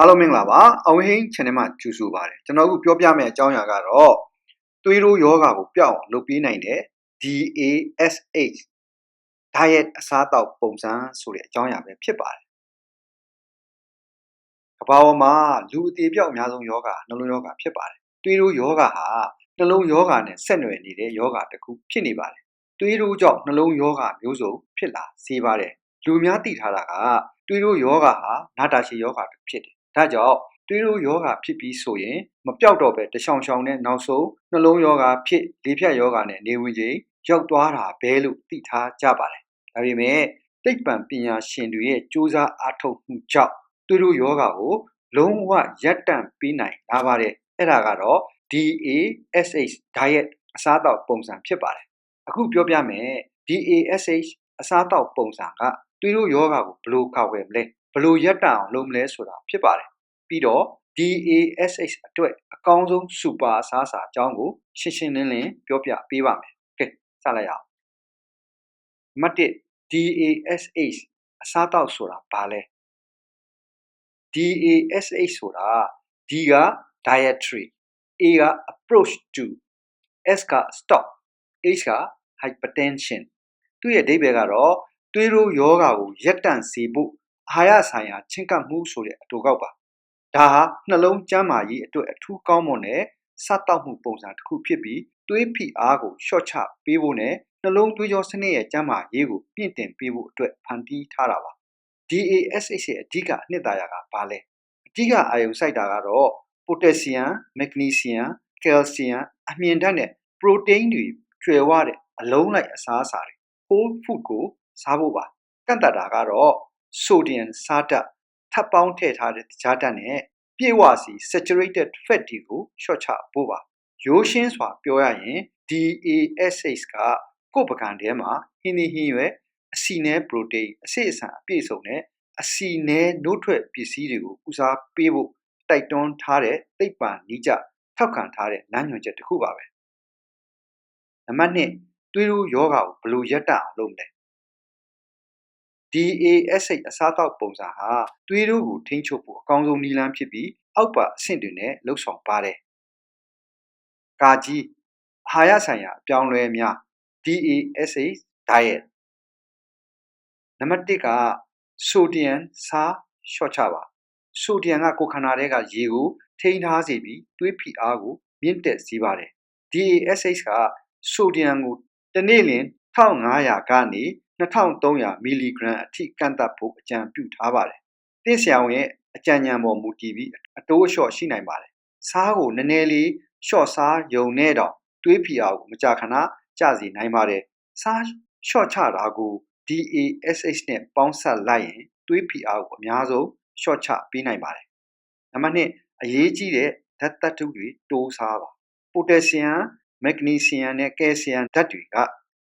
အားလုံးမင်္ဂလာပါအောင်ဟင်း channel မှာကြိုဆိုပါရစေကျွန်တော်အခုပြောပြမယ့်အကြောင်းအရာကတော့သွေးတိုးယောဂါကိုပျောက်အောင်လုပ်ပေးနိုင်တဲ့ DASH diet အစားအသောက်ပုံစံဆိုတဲ့အကြောင်းအရာပဲဖြစ်ပါတယ်ကမ္ဘာပေါ်မှာလူအသေးပြောက်အများဆုံးယောဂါနှလုံးယောဂါဖြစ်ပါတယ်သွေးတိုးယောဂါဟာနှလုံးယောဂါနဲ့ဆက်နွယ်နေတဲ့ယောဂါတစ်ခုဖြစ်နေပါတယ်သွေးတိုးကြောင့်နှလုံးယောဂါမျိုးစုံဖြစ်လာစေပါတယ်လူများသိထားတာကသွေးတိုးယောဂါဟာနာတာရှည်ယောဂါတစ်ဖြစ်တယ် ဒါကြောင့်သွေးတိုးယောဂါဖြစ်ပြီးဆိုရင်မပြောက်တော့ပဲတချောင်ချောင်နဲ့နောက်ဆုံးနှလုံးယောဂါဖြစ်လေဖြတ်ယောဂါနဲ့နေဝင်ချိန်ရောက်သွားတာပဲလို့သိထားကြပါတယ်ဒါပေမဲ့သိပ္ပံပညာရှင်တွေရဲ့စူးစမ်းအားထုတ်မှုကြောင့်သွေးတိုးယောဂါကိုလုံးဝရပ်တန့်ပေးနိုင်လာပါတယ်အဲ့ဒါကတော့ DASH diet အစားအသောက်ပုံစံဖြစ်ပါတယ်အခုပြောပြမယ် DASH အစားအသောက်ပုံစံကသွေးတိုးယောဂါကိုဘယ်လိုကာကွယ်မလဲဘယ် လိုရပ်တန့်အောင်လုပ်မလဲဆိုတာဖြစ်ပါတယ်ပြီးတော့ DASH အတွက်အကောင်းဆုံးစူပါအစားအစာအကြောင်းကိုရှင်းရှင်းလင်းလင်းပြောပြပေးပါမယ်ကဲစလိုက်အောင်နံပါတ်1 DASH အစားအသောက်ဆိုတာဘာလဲ DASH ဆိုတာ D က dietary A က approach to S က stop H က hypertension သူ့ရဲ့အဓိပ္ပာယ်ကတော့သွေးတိုးယောဂါကိုရပ်တန့်စေဖို့ အာဟာရဆိုင်ရာချင်းကပ်မှုဆိုတဲ့အတူကောက်ပါဒါဟာနှလုံးကျန်းမာရေးအတွက်အထူးကောင်းမွန်တဲ့စားတောက်မှုပုံစံတစ်ခုဖြစ်ပြီးသွေးဖိအားကိုလျှော့ချပေးဖို့နဲ့နှလုံးသွေးကြောစနစ်ရဲ့ကျန်းမာရေးကိုမြင့်တင်ပေးဖို့အတွက်ဖန်တီးထားတာပါ DASH ရဲ့အဓိကအနှစ်သာရကဘာလဲအဓိကအာရုံစိုက်တာကတော့ပိုတက်ဆီယမ်မက်ဂနီဆီယမ်ကယ်လ်ဆီယမ်အမြင့်ဓာတ်နဲ့ပရိုတိန်းတွေကျွယ်ဝတဲ့အလုံးလိုက်အစားအစာတွေ whole food ကိုစားဖို့ပါကန့်တတ်တာကတော့ ဆိုဒီယမ်စားဓာတ်ထပ်ပေါင်းထည့်ထားတဲ့တခြားဓာတ်နဲ့ပြေဝစီ saturated fat တွေကိုလျှော့ချဖို့ပါရိုးရှင်းစွာပြောရရင် DASH ကကိုယ်ပကံထဲမှာဟင်းသီးဟင်းရွက်အဆီနဲပရိုတိန်းအဆိအဆန်အပြည့်စုံနဲ့အဆီနဲနှုတ်ထွက်ပစ္စည်းတွေကိုဦးစားပေးဖို့တိုက်တွန်းထားတဲ့သိပ္ပံနိကြထောက်ခံထားတဲ့လမ်းညွှန်ချက်တစ်ခုပါပဲနံပါတ်1သွေးတိုးယောဂါကိုဘယ်လိုရပ်တန့်အောင်လုပ်မလဲ DASH အစားအသောက်ပုံစံဟာသွေးတိုးကိုထိန်းချုပ်ဖို့အကောင်းဆုံးနည်းလမ်းဖြစ်ပြီးအောက်ပါအဆင့်တွေနဲ့လှုပ်ဆောင်ပါတယ်။ကာကြီးအာဟာရဆိုင်ရာအပြောင်းလဲများ DASH diet နံပါတ်1ကဆိုဒီယမ်စားလျှော့ချပါဆိုဒီယမ်ကကိုယ်ခန္ဓာထဲကရေကိုထိန်းထားစေပြီးသွေးဖိအားကိုမြင့်တက်စေပါတယ် DASH ကဆိုဒီယမ်ကိုတစ်နေ့လျှင်1500ကနေ 2300 မီလီဂရမ်အထိကန့်သတ်ဖို့ အကြံပြုထားပါတယ်။သင့်ဆရာဝန်ရဲ့အကြံဉာဏ်ပေါ်မူတည်ပြီး အတိုးအလျှော့ရှိနိုင်ပါတယ်။စားကိုနည်းနည်းလေးလျှော့စားယုံနဲ့တော့သွေးဖီအားကိုမကြာခဏကျစေနိုင်ပါတယ်။စားလျှော့ချတာကို DASH နဲ့ပေါင်းစပ်လိုက်ရင်သွေးဖီအားကိုအများဆုံးလျှော့ချပေးနိုင်ပါတယ်။နံပါတ်2အရေးကြီးတဲ့ဓာတ်သတ္တုတွေတိုးစားပါ။ပိုတက်ဆီယမ်မက်ဂနီဆီယမ်နဲ့ကယ်လ်ဆီယမ်ဓာတ်တွေက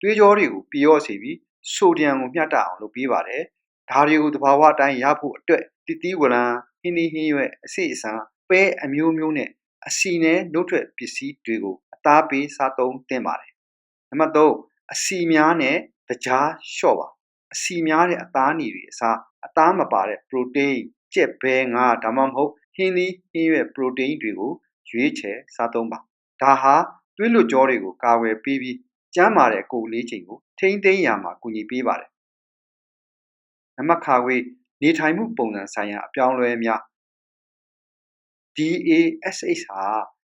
သွေးကြောတွေကိုပြေရော့စေပြီး ဆိုဒီယမ်ကိုမျှတအောင်လုပ်ပေးပါတယ်။ဒါတွေကိုသဘာဝအတိုင်းရဖို့အတွက်တိတိဝရံဟင်းသီးဟင်းရွက်အစီအစံပဲအမျိုးမျိုးနဲ့အစီနဲ့နှုတ်ထွက်ပစ္စည်းတွေကိုအသားပေးစားသုံးသင့်ပါတယ်။နံပါတ်3အစီများနဲ့တကြားလျှော့ပါအစီများတဲ့အသားနီတွေအစားအသားမပါတဲ့ပရိုတိန်းကြက်ဘဲငါဒါမှမဟုတ်ဟင်းသီးဟင်းရွက်ပရိုတိန်းတွေကိုရွေးချယ်စားသုံးပါဒါဟာသွေးလွတ်ကြောတွေကိုကာဝယ်ပေးပြီးကျန်းမာတဲ့ကိုယ်လေးချိန်ကို ထိမ့်သိမ်းရမှာကူညီပေးပါတယ်။နံပါတ်ခါဝေးနေထိုင်မှုပုံစံဆိုင်ရာအပြောင်းအလဲများ DASH ဟာ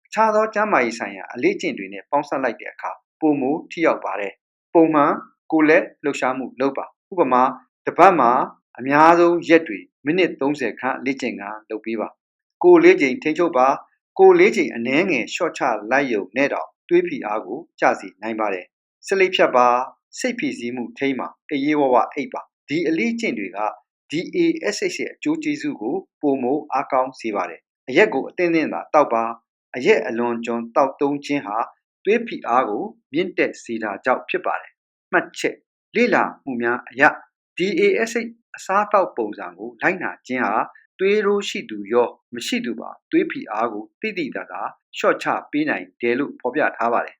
အခြားသောကျန်းမာရေးဆိုင်ရာအလေးကျင့်တွေနဲ့ပေါင်းစပ်လိုက်တဲ့အခါပုံမူထိရောက်ပါတယ်။ပုံမှန်ကိုယ်လက်လှုပ်ရှားမှုလုပ်ပါ။ဥပမာတပတ်မှာအများဆုံးရက်တွေမိနစ်30ခန့်လေ့ကျင့်ခန်းလုပ်ပေးပါ။ကိုယ်လေးချိန်ထိန်းချုပ်ပါ။ကိုယ်လေးချိန်အနည်းငယ်ရှော့ချလိုက်ရုံနဲ့တော့သွေးဖိအားကိုကျစေနိုင်ပါတယ်။စလိပ်ဖြတ်ပါ စိတ်ဖိစီးမှုထိမှအေးရေးဝဝအိပ်ပါဒီအလေးကျင့်တွေက DASH ရဲ့အကျိုးကျေးဇူးကိုပုံမအားကောင်းစေပါတယ်အရက်ကိုအသင့်သင့်သာတောက်ပါအရက်အလွန်ကျွံတောက်သုံးခြင်းဟာသွေးဖိအားကိုမြင့်တက်စေတာကြောင့်ဖြစ်ပါတယ်မှတ်ချက်လေ့လာမှုများအရ DASH အစားတောက်ပုံစံကိုလိုက်နာခြင်းဟာသွေးရိုးရှိသူရောမရှိသူပါသွေးဖိအားကိုတိတိတသာလျှော့ချပေးနိုင်တယ်လို့ဖော်ပြထားပါတယ်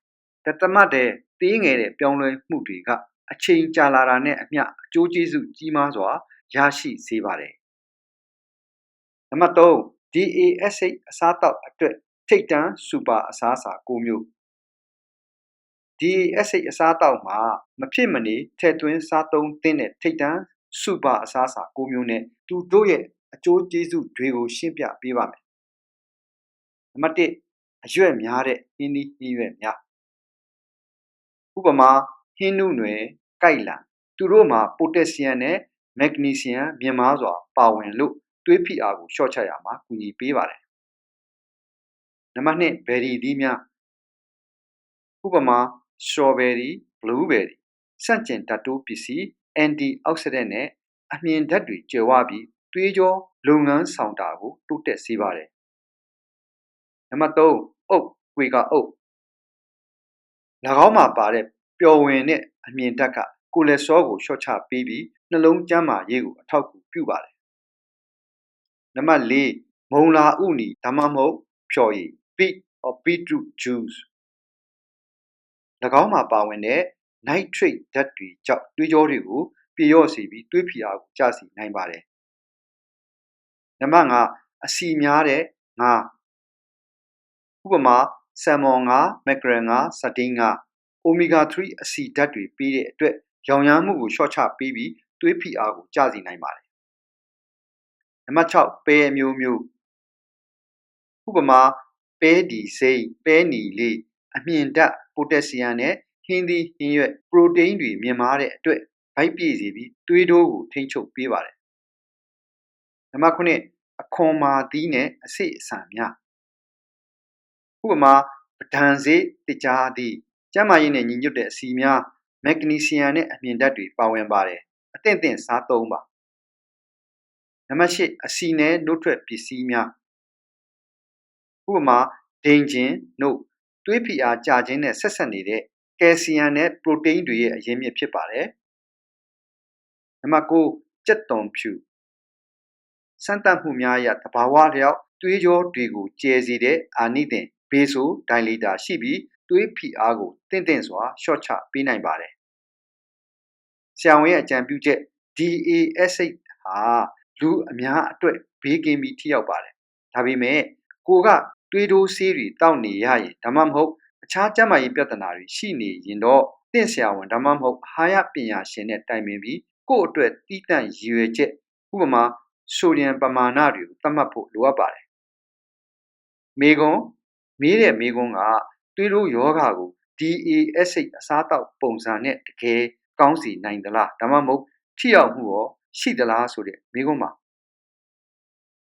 တသမတ်တဲ့သေးငယ်တဲ့ပြောင်းလဲမှုတွေကအချိန်ကြာလာတာနဲ့အမျှအကျိုးကျေးဇူးကြီးမားစွာရရှိစေပါတယ်။နံနံပါတ်3 DASH အစားအသောက်အတွက်ထိတ်တန်းစူပါအစားအစာ9မျိုး DASH အစားအသောက်မှာမဖြစ်မနေထည့်သွင်းစားသုံးသင့်တဲ့ထိတ်တန်းစူပါအစားအစာ9မျိုးနဲ့သူတို့ရဲ့အကျိုးကျေးဇူးတွေကိုရှင်းပြပေးပါမယ်နံပါတ်1အရွက်များတဲ့ဟင်းသီးဟင်းရွက်များ ဥပမာဟင်းနုနယ်ကိုက်လံသူတို့မှာပိုတက်ဆီယမ်နဲ့မက်ဂနီဆီယမ်မြင့်မားစွာ ပါဝင်လို့သွေးဖိအားကိုလျှော့ချရမှာကူညီပေးပါတယ်နံပါတ်2ဘယ်ရီသီးများဥပမာစထရောဘယ်ရီဘလူးဘယ်ရီစန့်ကျင်ဓာတ်တိုးပစ္စည်းအန်တီအောက်ဆီဒန့်နဲ့အမြင်ဓာတ်တွေကျယ်ဝပြီးသွေးကြောလုပ်ငန်းဆောင်တာကိုတိုးတက်စေပါတယ်နံပါတ်3အုတ်ဝေကအုတ်၎ င်းမှာပါတဲ့ပျော်ဝင်တဲ့အမြင်ဓာတ်ကကိုလက်စထရောကိုလျှော့ချပေးပြီးနှလုံးကျန်းမာရေးကိုအထောက်အကူပြုပါတယ်နံပါတ်4မုံလာဥနီဒါမှမဟုတ်ဖြော်ရည် beet or beetroot juice ၎င်းမှာပါဝင်တဲ့ nitrate ဓာတ်တွေကြောင့်သွေးကြောတွေကိုပြေလျော့စေပြီးသွေးဖိအားကိုကျစေနိုင်ပါတယ်နံပါတ်5အစီများတဲ့ငါဥပမာ ဆယ်မွန်ငါမက်ဂရယ်ငါစတင်းငါအိုမီဂါ3အဆီဓာတ်တွေပေးတဲ့အတွက်ရောင်ရမ်းမှုကိုလျှော့ချပေးပြီးသွေးဖိအားကိုကျစေနိုင်ပါတယ်နံပါတ်6ပဲအမျိုးမျိုးဥပမာပဲဒီစိမ့်ပဲနီလေးအမြင့်ဓာတ်ပိုတက်ဆီယမ်နဲ့ဟင်းသီးဟင်းရွက်ပရိုတိန်းတွေမြင့်မားတဲ့အတွက်ဗိုက်ပြည့်စေပြီးသွေးတိုးကိုထိန်းချုပ်ပေးပါတယ်နံပါတ်9အခွန်မာသီးနဲ့အစိအဆန်များ ဥပမာပဒံစေးတကြားသီးကျန်းမာရေးနဲ့ညီညွတ်တဲ့အစီများမက်ဂနီဆီယမ်နဲ့အမြင့်ဓာတ်တွေပါဝင်ပါတယ်အသင့်အင့်စားသုံးပါနံပါတ်8အစီနဲ့နှုတ်ထွက်ပစ္စည်းများဥပမာဒိန်ဂျင်နှုတ်သွေးဖိအားကျခြင်းနဲ့ဆက်ဆက်နေတဲ့ကယ်လ်ဆီယမ်နဲ့ပရိုတိန်းတွေရဲ့အရင်းမြစ်ဖြစ်ပါတယ်နံပါတ်9ကြက်သွန်ဖြူစမ်းသပ်မှုများအရသဘာဝလျောက်သွေးကြောတွေကိုကျယ်စေတဲ့အာနိသင် ဘေဆိုဒိုင်လီတာရှိပြီးသွေးဖိအားကိုတင့်တင့်စွာရှော့ချပေးနိုင်ပါတယ်ဆရာဝန်ရဲ့အကြံပြုချက် DASH ဟာလူအများအတွက်ဘေးကင်းပြီးထိရောက်ပါတယ်ဒါပေမဲ့ကိုကသွေးတိုးဆေးတွေတောက်နေရရင်ဒါမှမဟုတ်အခြားကျန်းမာရေးပြဿနာတွေရှိနေရင်တော့တင့်ဆရာဝန်ဒါမှမဟုတ်အာဟာရပညာရှင်နဲ့တိုင်ပင်ပြီးကိုယ့်အတွက်တီးတန့်ရည်ရွယ်ချက်ဥပမာဆိုဒီယမ်ပမာဏတွေကိုသတ်မှတ်ဖို့လိုအပ်ပါတယ်မေကွန် မေးတဲ့မေကွန်ကသွေးတိုးယောဂါကို DASH အစားအသောက်ပုံစံနဲ့တကယ်ကောင်းစီနိုင်သလားဒါမှမဟုတ်ထိရောက်မှုရောရှိသလားဆိုတဲ့မေကွန်ပါ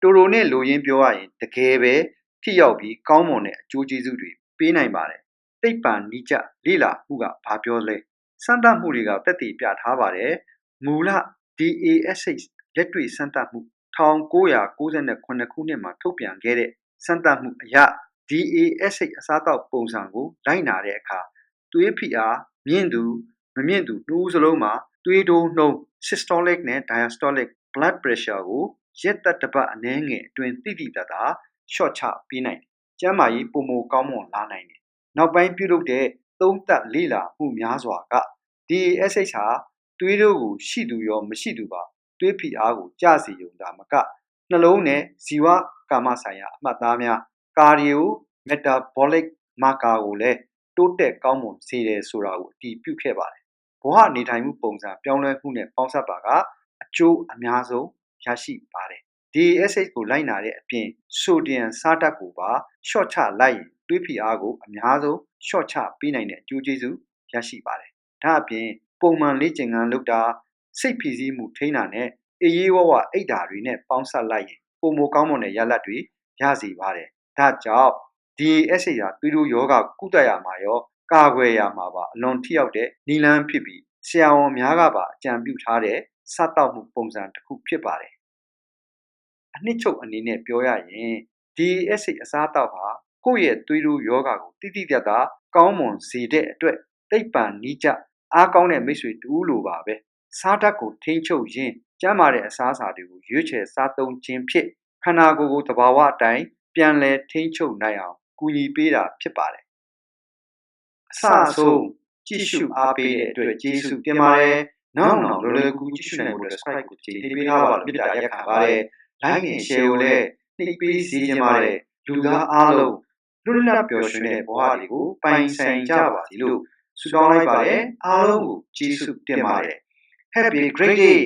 တိုတိုနဲ့လိုရင်းပြောရရင်တကယ်ပဲထိရောက်ပြီးကောင်းမွန်တဲ့အကျိုးကျေးဇူးတွေပေးနိုင်ပါတယ်သိပ္ပံနိကြလေ့လာမှုကဘာပြောလဲစမ်းသပ်မှုတွေကတက်တည်ပြထားပါတယ်မူလ DASH လက်တွေ့စမ်းသပ်မှု1998ခုနှစ်မှာထုတ်ပြန်ခဲ့တဲ့စမ်းသပ်မှုအရ DASH အစားအသောက်ပုံစံကိုလိုက်နာတဲ့အခါသွေးဖိအားမြင့်သူမမြင့်သူနှိုးစလုံးမှာသွေးတိုးနှုန်း systolic နဲ့ diastolic blood pressure ကိုရက်သက်တစ်ပတ်အနည်းငယ်အတွင်းတိတိတတ်တာရှော့ချပေးနိုင်တယ်။ကျန်းမာရေးပုံမကောင်းမွန်လာနိုင်တယ်။နောက်ပိုင်းပြုလုပ်တဲ့သုံးသက်လေ့လာမှုများစွာက DASH ဟာသွေးတို့ကိုရှိသူရောမရှိသူပါသွေးဖိအားကိုကျစေုံသာမကနှလုံးနဲ့ဇီဝကာမဆိုင်ရာအမှတ်အသားများ cardio metabolic marker ကိုလည်း တိုးတက်ကောင်းမွန်စေတယ်ဆိုတာကို အတည်ပြုခဲ့ပါတယ်။ဘဝနေထိုင်မှုပုံစံ ပြောင်းလဲမှုနဲ့ ပေါင်းစပ်ပါက အကျိုးအများဆုံး ရရှိပါတယ်။ DASH ကို လိုက်နာတဲ့အပြင် ဆိုဒီယမ်စားဓာတ်ကိုပါရှော့ချလိုက်ရင် သွေးဖိအားကို အများဆုံးရှော့ချပေးနိုင်တဲ့ အကျိုးကျေးဇူး ရရှိပါတယ်။ဒါအပြင် ပုံမှန်လေ့ကျင့်ခန်းလုပ်တာ စိတ်ဖိစီးမှု ထိန်းတာနဲ့ အေးရေးဝဝအိတ်ဓာတွေနဲ့ ပေါင်းစပ်လိုက်ရင်ပုံမကောင်းမွန်တဲ့ ရလဒ်တွေ ရစေပါတယ်။ ဒါကြောင့် DASH ရာသွေးတိုးယောဂကုသရမှာရောကာကွယ်ရမှာပါအလွန်ထိရောက်တဲ့နီလန်းဖြစ်ပြီးဆရာဝန်များကပါအကြံပြုထားတဲ့စတောက်မှုပုံစံတစ်ခုဖြစ်ပါတယ်အနှစ်ချုပ်အနေနဲ့ပြောရရင် DASH အစားအသောက်ဟာကိုယ့်ရဲ့သွေးတိုးယောဂကိုတိတိကျကျကောင်းမွန်စေတဲ့အတွက်သိပ္ပံနီးကျအားကောင်းတဲ့မိတ်ဆွေတူလိုပါပဲစားဓာတ်ကိုထိန်းချုပ်ရင်းကျန်းမာတဲ့အစားအစာတွေကိုရွေးချယ်စားသုံးခြင်းဖြင့်ခန္ဓာကိုယ်ကိုသဘာဝအတိုင်း ပြန်လည်ထိန်းချုပ်နိုင်အောင်ကူညီပေးတာဖြစ်ပါတယ်အစအဆုံးကြည့်ရှုအားပေးတဲ့အတွက်ကျေးဇူးတင်ပါတယ်နောက်နောက်လောလောကူကြည့်ရှုနိုင်ဖို့ subscribe ကိုချိန်ပေးထားပါလို့မေတ္တာရက်ခံပါတယ် like နဲ့ share ကိုလည်းနှိပ်ပေးစေချင်ပါတယ်လူသားအားလုံးလွတ်လပ်ပျော်ရွှင်တဲ့ဘဝတွေကိုပိုင်ဆိုင်ကြပါစေလို့ဆုတောင်းလိုက်ပါတယ်အားလုံးကိုကျေးဇူးတင်ပါတယ် Happy great day